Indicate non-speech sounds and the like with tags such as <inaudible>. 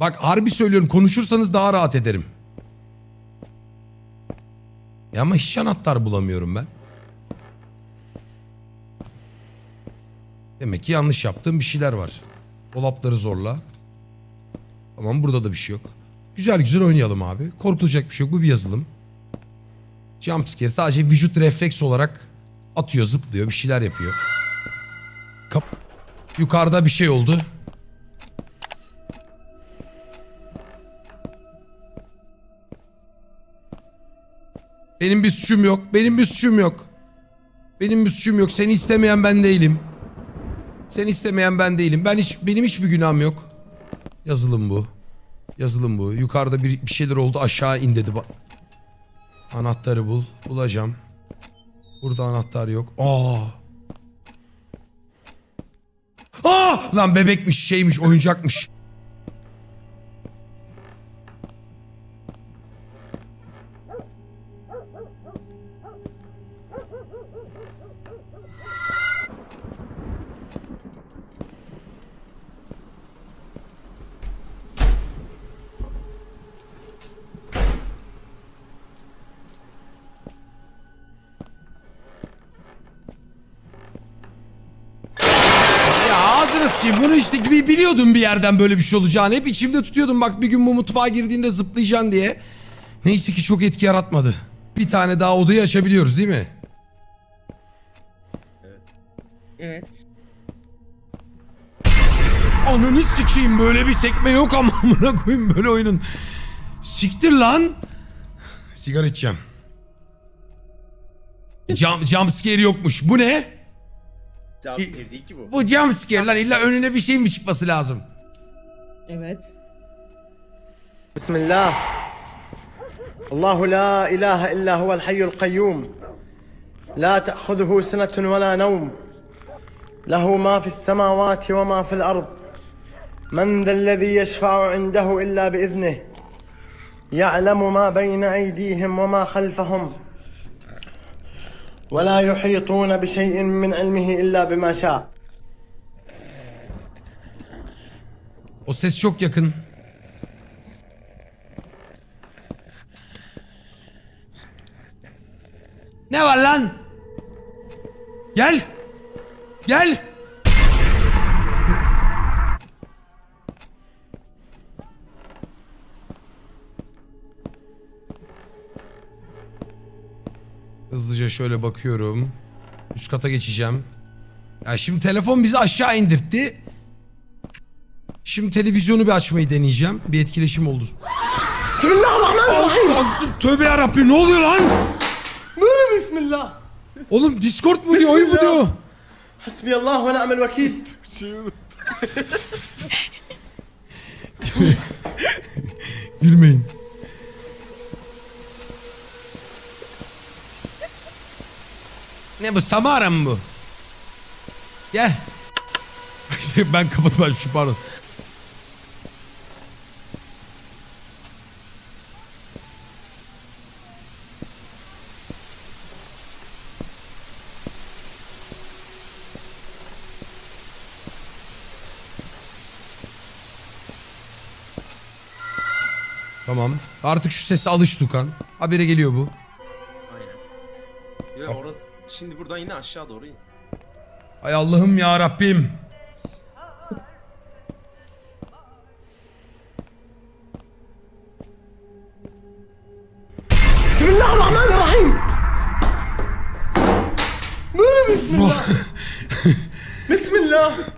Bak harbi söylüyorum konuşursanız daha rahat ederim. Ya ama hiç anahtar bulamıyorum ben. Demek ki yanlış yaptığım bir şeyler var. Dolapları zorla. Tamam burada da bir şey yok. Güzel güzel oynayalım abi. Korkulacak bir şey yok. Bu bir yazılım. Jumpscare sadece vücut refleks olarak atıyor, zıplıyor, bir şeyler yapıyor. Kap Yukarıda bir şey oldu. Benim bir suçum yok. Benim bir suçum yok. Benim bir suçum yok. Seni istemeyen ben değilim. Seni istemeyen ben değilim. Ben hiç benim hiçbir günahım yok. Yazılım bu. Yazılım bu. Yukarıda bir, bir şeyler oldu. Aşağı in dedi. Anahtarı bul. Bulacağım. Burada anahtar yok. Aa. Aa! Lan bebekmiş, şeymiş, oyuncakmış. Ağzını sıçayım. Bunu işte gibi biliyordum bir yerden böyle bir şey olacağını. Hep içimde tutuyordum. Bak bir gün bu mutfağa girdiğinde zıplayacaksın diye. Neyse ki çok etki yaratmadı. Bir tane daha odayı açabiliyoruz değil mi? Evet. Ananı sikeyim böyle bir sekme yok ama <laughs> amına koyayım böyle oyunun. Siktir lan. Sigara içeceğim. Jump, jump scare yokmuş. Bu ne? Jumpscare değil ki bu. Bu jumpscare lan illa önüne bir şey mi çıkması lazım? Evet. Bismillah. Allahu la ilahe illa huvel hayyul kayyum. La te'khuduhu sinetun ve la nevm. Lehu ma fis semavati ve ma fil ard. Men من ذا الذي يشفع عنده إلا بإذنه ma beyne eydihim ve ma khalfahum. ولا يحيطون بشيء من علمه إلا بما شاء O ses çok yakın. Ne var lan? Gel. Gel. Hızlıca şöyle bakıyorum. Üst kata geçeceğim. Ya şimdi telefon bizi aşağı indirtti. Şimdi televizyonu bir açmayı deneyeceğim. Bir etkileşim oldu. Bismillahirrahmanirrahim. Allah'ım tövbe yarabbim ne oluyor lan? Böyle bismillah. Oğlum Discord mu diyor oyun mu diyor? Hasbiyallah ve ne'mel vekil. Gülmeyin. Ne bu Samara mı bu? Gel. <laughs> ben kapatmamışım pardon. Tamam. Artık şu sese alış Tukan. Habere geliyor bu. Aynen. Ya orası Şimdi buradan yine aşağı doğru in. Ay Allah'ım ya Rabbim. Bismillahirrahmanirrahim. Bismillah. <laughs> Bismillah.